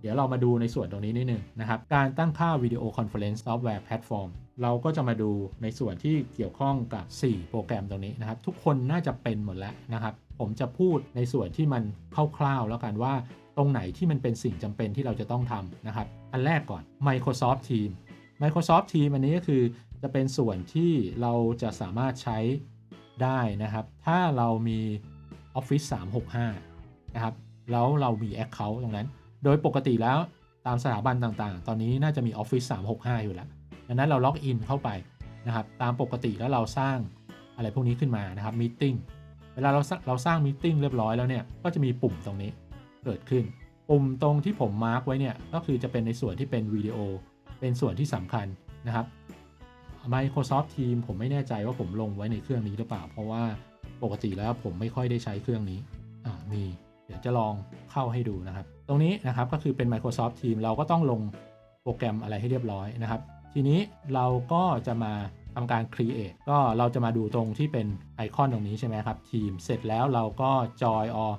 เดี๋ยวเรามาดูในส่วนตรงนี้นิดนึงนะครับ การตั้งค่าวิดีโอคอนเฟอเรนซ์ซอฟต์แวร์แพลตฟอร์มเราก็จะมาดูในส่วนที่เกี่ยวข้องกับ 4 โปรแกรมตรงนี้นะครับ ทุกคนน่าจะเป็นหมดแล้วนะครับ ผมจะพูดในส่วนที่มันคร่าวๆแล้วกันว่าตรงไหนที่มันเป็นสิ่งจำเป็นที่เราจะต้องทำนะครับ อันแรกก่อน Microsoft Teams Microsoft Teams อันนี้ก็คือจะเป็นส่วนที่เราจะสามารถใช้ได้นะครับ ถ้าเรามี Office 365 นะครับ แล้วเรามี Account ตรงนั้น โดยปกติแล้วตามสถาบันต่างๆ ตอนนี้น่าจะมี Office 365 อยู่แล้วดังนั้นเราล็อกอินเข้าไปนะครับตามปกติแล้วเราสร้างอะไรพวกนี้ขึ้นมานะครับมีติ้งเวลาเราเราสร้างมีติ้งเรียบร้อยแล้วเนี่ยก็จะมีปุ่มตรงนี้เกิดขึ้น ปุ่มตรงที่ผมมาร์กไว้เนี่ยก็คือจะเป็นในส่วนที่เป็นวิดีโอ เป็นส่วนที่สำคัญนะครับ Microsoft Teams ผมไม่แน่ใจว่าผมลงไว้ในเครื่องนี้หรือเปล่า เพราะว่าปกติแล้วผมไม่ค่อยได้ใช้เครื่องนี้มีเดี๋ยวจะลองเข้าให้ดูนะครับ ตรงนี้นะครับก็คือเป็น Microsoft Teams เราก็ต้องลงโปรแกรมอะไรให้เรียบร้อยนะครับ ทีนี้เราก็จะมาทำการ create ก็เราจะมาดูตรงที่เป็นไอคอนตรงนี้ใช่ไหมครับทีมเสร็จแล้วเราก็ join or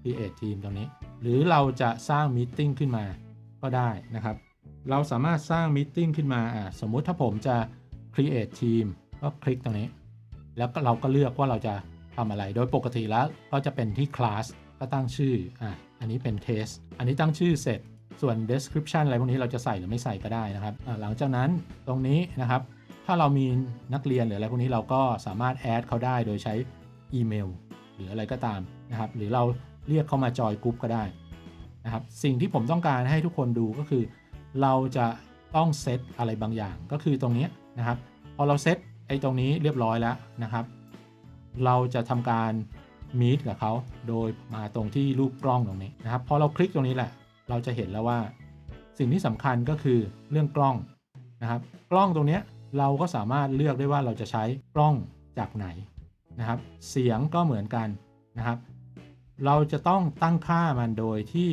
create team ตรงนี้ หรือเราจะสร้าง meeting ขึ้นมาก็ได้นะครับ เราสามารถสร้าง meeting ขึ้นมาอะสมมุติถ้าผมจะ create team ก็คลิกตรงนี้ แล้วเราก็เลือกว่าเราจะทำอะไร โดยปกติแล้วก็จะเป็นที่ class ก็ตั้งชื่ออะอันนี้เป็น test อันนี้ตั้งชื่อเสร็จส่วน description อะไรพวกนี้เราจะใส่หรือไม่ใส่ก็ได้นะครับ หลังจากนั้นตรงนี้นะครับ ถ้าเรามีนักเรียนหรืออะไรพวกนี้เราก็สามารถแอดเขาได้โดยใช้อีเมลหรืออะไรก็ตามนะครับ หรือเราเรียกเขามาจอยกรุ๊ปก็ได้นะครับ สิ่งที่ผมต้องการให้ทุกคนดูก็คือ เราจะต้องเซตอะไรบางอย่างก็คือตรงนี้นะครับ พอเราเซตไอ้ตรงนี้เรียบร้อยแล้วนะครับ เราจะทำการ มีดกับเขาโดยมาตรงที่รูปกล้องตรงนี้นะครับพอเราคลิกตรงนี้แหละ เราจะเห็นแล้วว่าสิ่งที่สำคัญก็คือเรื่องกล้องนะครับ กล้องตรงนี้เราก็สามารถเลือกได้ว่าเราจะใช้กล้องจากไหนนะครับ เสียงก็เหมือนกันนะครับ เราจะต้องตั้งค่ามันโดยที่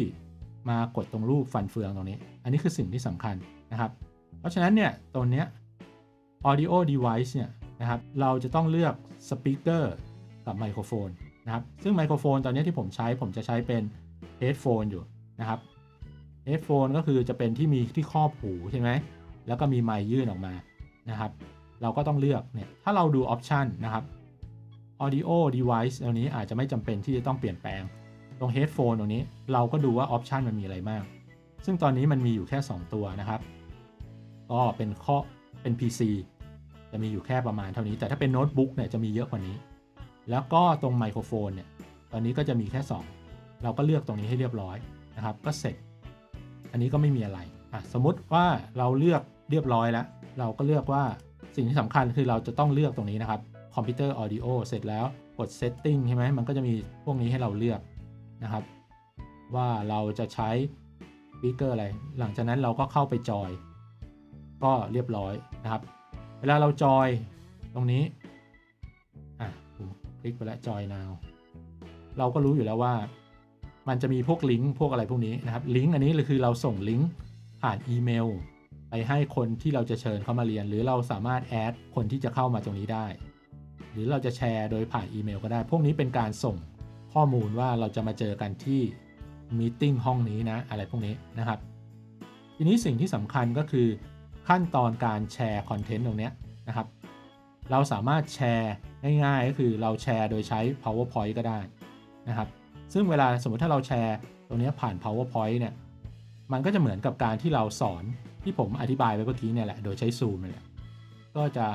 มากดตรงรูปฟันเฟืองตรงนี้ อันนี้คือสิ่งที่สำคัญนะครับ เพราะฉะนั้นเนี่ยตรงเนี้ย audio device เนี่ยนะครับ เราจะต้องเลือก speaker กับไมโครโฟน นะครับ ซึ่งไมโครโฟนตอนนี้ที่ผมใช้ผมจะใช้เป็น headphone อยู่นะครับ headphone ก็คือจะเป็นที่มีที่ครอบหูใช่ไหมแล้วก็มีไมค์ยื่นออกมานะครับ เราก็ต้องเลือกเนี่ยถ้าเราดู option นะครับ audio device ตรงนี้อาจจะไม่จำเป็นที่จะต้องเปลี่ยนแปลง ตรง headphone ตรงนี้เราก็ดูว่า option มันมีอะไรมาก ซึ่งตอนนี้มันมีอยู่แค่ 2 ตัวนะครับ ก็เป็นข้อเป็น PC จะมีอยู่แค่ประมาณเท่านี้ แต่ถ้าเป็นโน้ตบุ๊กเนี่ยจะมีเยอะกว่านี้ แล้วก็ตรงไมโครโฟนเนี่ยตอนนี้ก็จะมีแค่ 2 เราก็เลือกตรงนี้ให้เรียบร้อยนะครับ ก็เสร็จ อันนี้ก็ไม่มีอะไรอะสมมติว่าเราเลือกเรียบร้อยแล้ว เราก็เลือกว่าสิ่งที่สำคัญคือเราจะต้องเลือกตรงนี้นะครับคอมพิวเตอร์ออดิโอเสร็จแล้วกด Setting ใช่ไหมมันก็จะมีพวกนี้ให้เราเลือกนะครับ ว่าเราจะใช้สปีกเกอร์อะไร หลังจากนั้นเราก็เข้าไปจอย ก็เรียบร้อยนะครับ เวลาเราจอยตรงนี้ ลิกไปแล้วจอย now เราก็รู้อยู่แล้วว่า มันจะมีพวกลิงก์พวกอะไรพวกนี้นะครับลิงก์อันนี้คือเราส่งลิงก์ผ่านอีเมล ไปให้คนที่เราจะเชิญเข้ามาเรียน หรือเราสามารถแอดคนที่จะเข้ามาตรงนี้ได้ หรือเราจะแชร์โดยผ่านอีเมลก็ได้ พวกนี้เป็นการส่งข้อมูลว่าเราจะมาเจอกันที่มีติ้งห้องนี้นะอะไรพวกนี้นะครับ ทีนี้สิ่งที่สำคัญก็คือขั้นตอนการแชร์คอนเทนต์ตรงนี้นะครับ เราสามารถแชร์ง่ายๆ ก็คือเราแชร์โดยใช้ powerpoint ก็ได้นะครับ ซึ่งเวลาสมมติถ้าเราแชร์ตรงนี้ผ่าน powerpoint เนี่ย มันก็จะเหมือนกับการที่เราสอนที่ผมอธิบายไปเมื่อกี้เนี่ยแหละ โดยใช้ Zoom นี่แหละ ก็จะ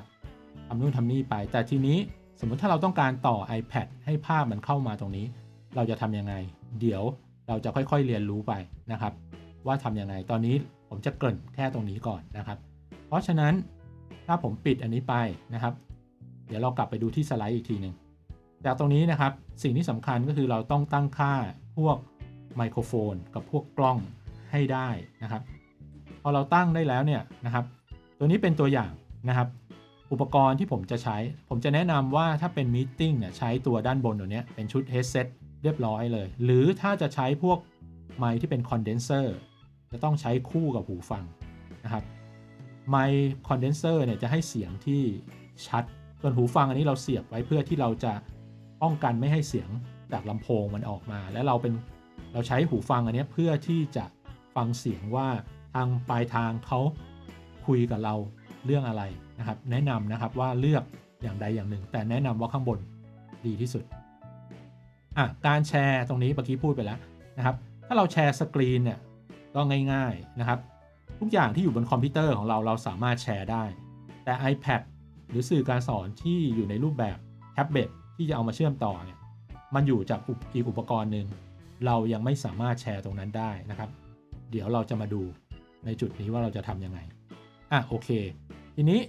ทำนู่นทำนี่ไป แต่ทีนี้สมมติถ้าเราต้องการต่อ iPad ให้ภาพมันเข้ามาตรงนี้ เราจะทำยังไง เดี๋ยวเราจะค่อยๆเรียนรู้ไปนะครับ ว่าทำยังไง ตอนนี้ผมจะเกริ่นแค่ตรงนี้ก่อนนะครับ เพราะฉะนั้น ถ้าผมปิดอันนี้ไปนะครับ เดี๋ยวเรากลับไปดูที่สไลด์อีกทีหนึ่งจากตรงนี้นะครับสิ่งที่สำคัญก็คือเราต้องตั้งค่าพวกไมโครโฟน กับพวกกล้องให้ได้นะครับ พอเราตั้งได้แล้วเนี่ยนะครับ ตัวนี้เป็นตัวอย่างนะครับ อุปกรณ์ที่ผมจะใช้ ผมจะแนะนำว่าถ้าเป็นมีติ้งเนี่ยใช้ตัวด้านบนตัวนี้เป็นชุด headset เรียบร้อยเลย หรือถ้าจะใช้พวกไมค์ที่เป็นคอนเดนเซอร์จะต้องใช้คู่กับหูฟังนะครับ ไมค์คอนเดนเซอร์เนี่ยจะให้เสียงที่ชัด ส่วนหูฟังอันนี้เราเสียบไว้เพื่อที่เราจะป้องกันไม่ให้เสียงจากลำโพงมันออกมา และเราเป็นเราใช้หูฟังอันนี้เพื่อที่จะฟังเสียงว่าทางปลายทางเขาคุยกับเราเรื่องอะไรนะครับ แนะนำนะครับว่าเลือกอย่างใดอย่างหนึ่ง แต่แนะนำว่าข้างบนดีที่สุดอะการแชร์ตรงนี้เมื่อกี้พูดไปแล้วนะครับ ถ้าเราแชร์สกรีนเนี่ยก็ง่าย ๆนะครับ ทุกอย่างที่อยู่บนคอมพิวเตอร์ของเราเราสามารถแชร์ได้ แต่ iPad หรือสื่อการสอนที่อยู่ในรูปแบบแท็บเล็ตที่จะเอามาเชื่อมต่อเนี่ยมันอยู่จากอีกอุปกรณ์หนึ่งเรายังไม่สามารถแชร์ตรงนั้นได้นะครับ เดี๋ยวเราจะมาดูในจุดนี้ว่าเราจะทำยังไงอะโอเค ทีนี้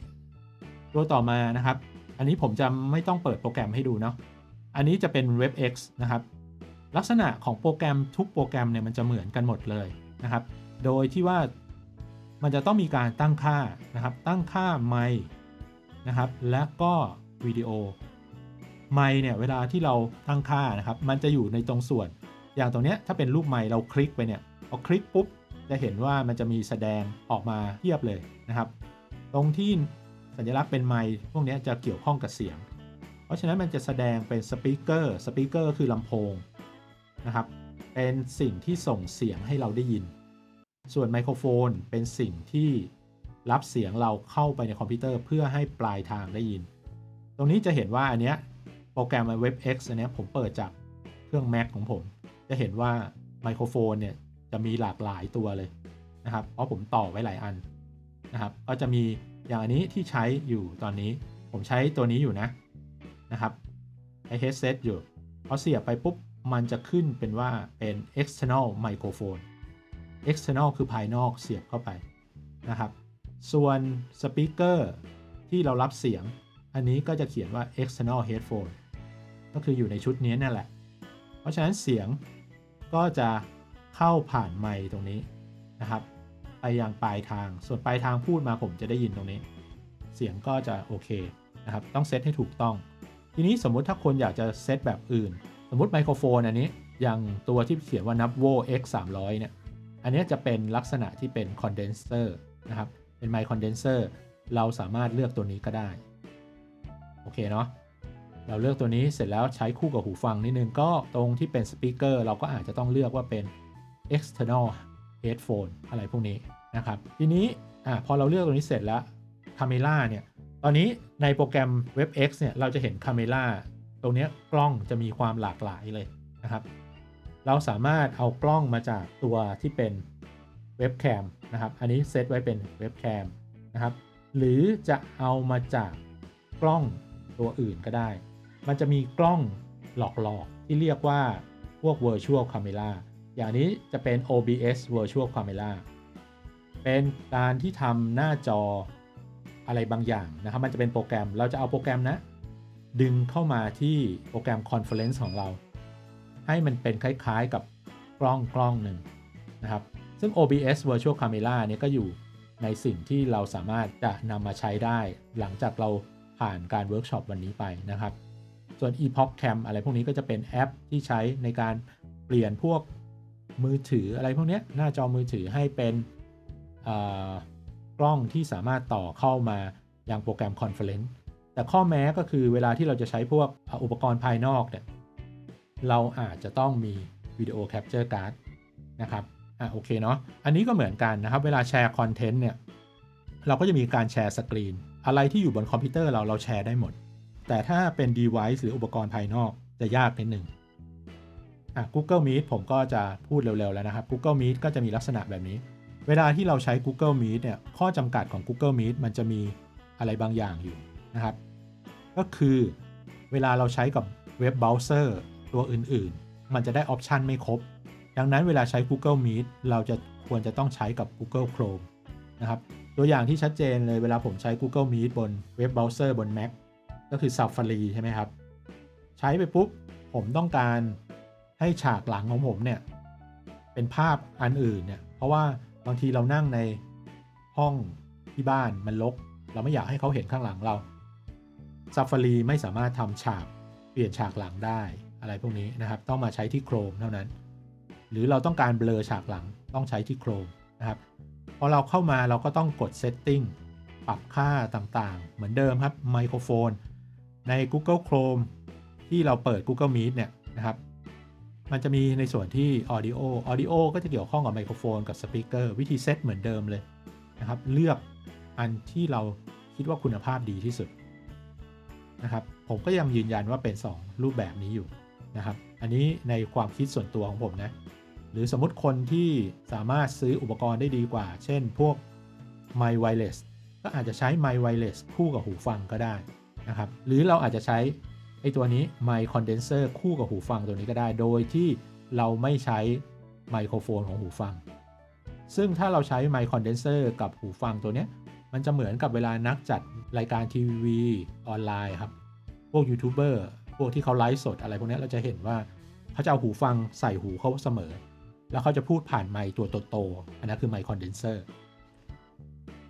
ตัวต่อมานะครับ อันนี้ผมจะไม่ต้องเปิดโปรแกรมให้ดูเนาะอันนี้จะเป็น WebEx นะครับ ลักษณะของโปรแกรมทุกโปรแกรมเนี่ยมันจะเหมือนกันหมดเลยนะครับ โดยที่ว่า มันจะต้องมีการตั้งค่านะครับ ตั้งค่าไมค์นะครับ และก็วิดีโอไมค์เนี่ยเวลาที่เราตั้งค่านะครับ มันจะอยู่ในตรงส่วน อย่างตรงเนี้ยถ้าเป็นรูปไมค์เราคลิกไปเนี่ยพอคลิกปุ๊บจะเห็นว่ามันจะมีแสดงออกมาเทียบเลยนะครับ ตรงที่สัญลักษณ์เป็นไมค์พวกนี้จะเกี่ยวข้องกับเสียง เพราะฉะนั้นมันจะแสดงเป็นสปีกเกอร์สปีกเกอร์คือลำโพงนะครับ เป็นสิ่งที่ส่งเสียงให้เราได้ยิน ส่วนไมโครโฟนเป็นสิ่งที่รับเสียงเราเข้าไปในคอมพิวเตอร์เพื่อให้ปลายทางได้ยิน ตรงนี้จะเห็นว่าอันเนี้ยโปรแกรม WebEx อันเนี้ยผมเปิดจากเครื่อง Mac ของผม จะเห็นว่าไมโครโฟนเนี่ยจะมีหลากหลายตัวเลยนะครับ เพราะผมต่อไว้หลายอันนะครับ ก็จะมีอย่างอันนี้ที่ใช้อยู่ตอนนี้ผมใช้ตัวนี้อยู่นะนะครับใช้ headset อยู่พอเสียบไปปุ๊บมันจะขึ้นเป็นว่าเป็น external microphone external คือภายนอกเสียบเข้าไปนะครับ ส่วน speaker ที่เรารับเสียง อันนี้ก็จะเขียนว่า external headphone ก็คืออยู่ในชุดนี้นั่นแหละ เพราะฉะนั้นเสียงก็จะเข้าผ่านไมค์ตรงนี้นะครับ ไปยังปลายทาง ส่วนปลายทางพูดมาผมจะได้ยินตรงนี้ เสียงก็จะโอเคนะครับ ต้องเซตให้ถูกต้อง ทีนี้สมมุติถ้าคนอยากจะเซตแบบอื่น สมมุติไมโครโฟนอันนี้ อย่างตัวที่เขียนว่า Navvo X 3 0 0เนี่ย อันนี้จะเป็นลักษณะที่เป็นคอนเดนเซอร์นะครับ เป็นไมค์คอนเดนเซอร์เราสามารถเลือกตัวนี้ก็ได้ โอเคเนาะ เราเลือกตัวนี้เสร็จแล้วใช้คู่กับหูฟังนิดนึง ก็ตรงที่เป็นสปีกเกอร์เราก็อาจจะต้องเลือกว่าเป็น external headphone อะไรพวกนี้นะครับ ทีนี้อะพอเราเลือกตรงนี้เสร็จแล้ว Camera เนี่ย ตอนนี้ในโปรแกรม WebX เนี่ย เราจะเห็น Camera ตรงนี้กล้องจะมีความหลากหลายเลยนะครับ เราสามารถเอากล้องมาจากตัวที่เป็นเว็บแคมนะครับ อันนี้เซตไว้เป็นเว็บแคมนะครับ หรือจะเอามาจากกล้องตัวอื่นก็ได้ มันจะมีกล้องหลอกๆ ที่เรียกว่าพวก virtual camera อย่างนี้จะเป็น OBS virtual camera เป็นการที่ทำหน้าจออะไรบางอย่างนะครับ มันจะเป็นโปรแกรม เราจะเอาโปรแกรมนะ ดึงเข้ามาที่โปรแกรม Conference ของเรา ให้มันเป็นคล้ายๆกับกล้องกล้องหนึ่งนะครับ ซึ่ง OBS Virtual Camera เนี่ยก็อยู่ในสิ่งที่เราสามารถจะนำมาใช้ได้ หลังจากเราผ่านการเวิร์กช็อปวันนี้ไปนะครับ ส่วน Epoch Cam อะไรพวกนี้ก็จะเป็นแอปที่ใช้ในการเปลี่ยนพวกมือถืออะไรพวกนี้หน้าจอมือถือให้เป็นกล้องที่สามารถต่อเข้ามายังโปรแกรม Conference แต่ข้อแม้ก็คือเวลาที่เราจะใช้พวกอุปกรณ์ภายนอกเนี่ย เราอาจจะต้องมีวิดีโอแคปเจอร์การ์ดนะครับอะโอเคเนาะอันนี้ก็เหมือนกันนะครับ เวลาแชร์คอนเทนต์เนี่ยเราก็จะมีการแชร์สกรีน อะไรที่อยู่บนคอมพิวเตอร์เราเราแชร์ได้หมด แต่ถ้าเป็น device หรืออุปกรณ์ภายนอกจะยากนิดหนึ่งอะ Google Meet ผมก็จะพูดเร็ว ๆ แล้วนะครับ Google Meet ก็จะมีลักษณะแบบนี้ เวลาที่เราใช้ Google Meet เนี่ย ข้อจำกัดของ Google Meet มันจะมีอะไรบางอย่างอยู่นะครับ ก็คือเวลาเราใช้กับเว็บเบราว์เซอร์ ตัวอื่นๆ มันจะได้ออปชันไม่ครบ ดังนั้นเวลาใช้ Google Meet เราจะควรจะต้องใช้กับ Google Chrome นะครับ ตัวอย่างที่ชัดเจนเลยเวลาผมใช้ Google Meet บนเว็บเบราว์เซอร์บน Mac ก็คือ Safari ใช่ไหมครับ ใช้ไปปุ๊บ ผมต้องการให้ฉากหลังของผมเนี่ย เป็นภาพอันอื่นเนี่ย เพราะว่าบางทีเรานั่งในห้องที่บ้านมันลก เราไม่อยากให้เขาเห็นข้างหลังเรา Safari ไม่สามารถทำฉากเปลี่ยนฉากหลังได้ อะไรพวกนี้นะครับ ต้องมาใช้ที่ Chrome เท่านั้น หรือเราต้องการเบลอฉากหลังต้องใช้ที่ Chrome นะครับพอเราเข้ามาเราก็ต้องกด Setting ปรับค่าต่างๆ เหมือนเดิมครับไมโครโฟน ใน Google Chrome ที่เราเปิด Google Meet เนี่ยนะครับ มันจะมีในส่วนที่ Audio Audio ก็จะเกี่ยวข้องกับไมโครโฟนกับสปีกเกอร์วิธีเซตเหมือนเดิมเลยนะครับ เลือกอันที่เราคิดว่าคุณภาพดีที่สุดนะครับ ผมก็ยังยืนยันว่าเป็น 2 รูปแบบนี้อยู่ นะครับ อันนี้ในความคิดส่วนตัวของผมนะ หรือสมมติคนที่สามารถซื้ออุปกรณ์ได้ดีกว่า เช่นพวก My Wireless ก็อาจจะใช้ My Wireless คู่กับหูฟังก็ได้นะครับ หรือเราอาจจะใช้ไอตัวนี้ My Condenser คู่กับหูฟังตัวนี้ก็ได้ โดยที่เราไม่ใช้ไมโครโฟนของหูฟัง ซึ่งถ้าเราใช้ My Condenser กับหูฟังตัวนี้ มันจะเหมือนกับเวลานักจัดรายการทีวีออนไลน์ครับ พวกยูทูบเบอร์ พวกที่เขาไลฟ์สดอะไรพวกนี้เราจะเห็นว่าเขาจะเอาหูฟังใส่หูเขาเสมอ แล้วเขาจะพูดผ่านไมค์ตัวโตๆอันนั้นคือไมค์คอนเดนเซอร์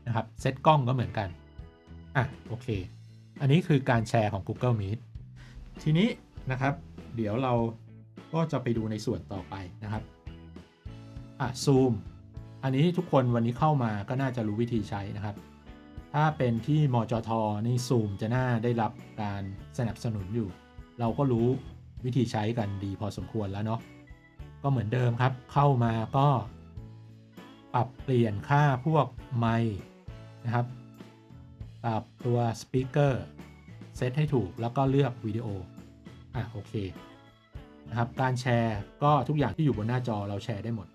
นะครับเซตกล้องก็เหมือนกันอะโอเค อันนี้คือการแชร์ของ Google Meet ทีนี้นะครับ เดี๋ยวเราก็จะไปดูในส่วนต่อไปนะครับอะ Zoom อันนี้ทุกคนวันนี้เข้ามาก็น่าจะรู้วิธีใช้นะครับ ถ้าเป็นที่มจทนี่ Zoom จะน่าได้รับการสนับสนุนอยู่ เราก็รู้วิธีใช้กันดีพอสมควรแล้วเนาะก็เหมือนเดิมครับ เข้ามาก็ปรับเปลี่ยนค่าพวกไมค์นะครับปรับตัวสปีกเกอร์เซตให้ถูกแล้วก็เลือกวิดีโออะโอเคนะครับการแชร์ก็ทุกอย่างที่อยู่บนหน้าจอเราแชร์ได้หมด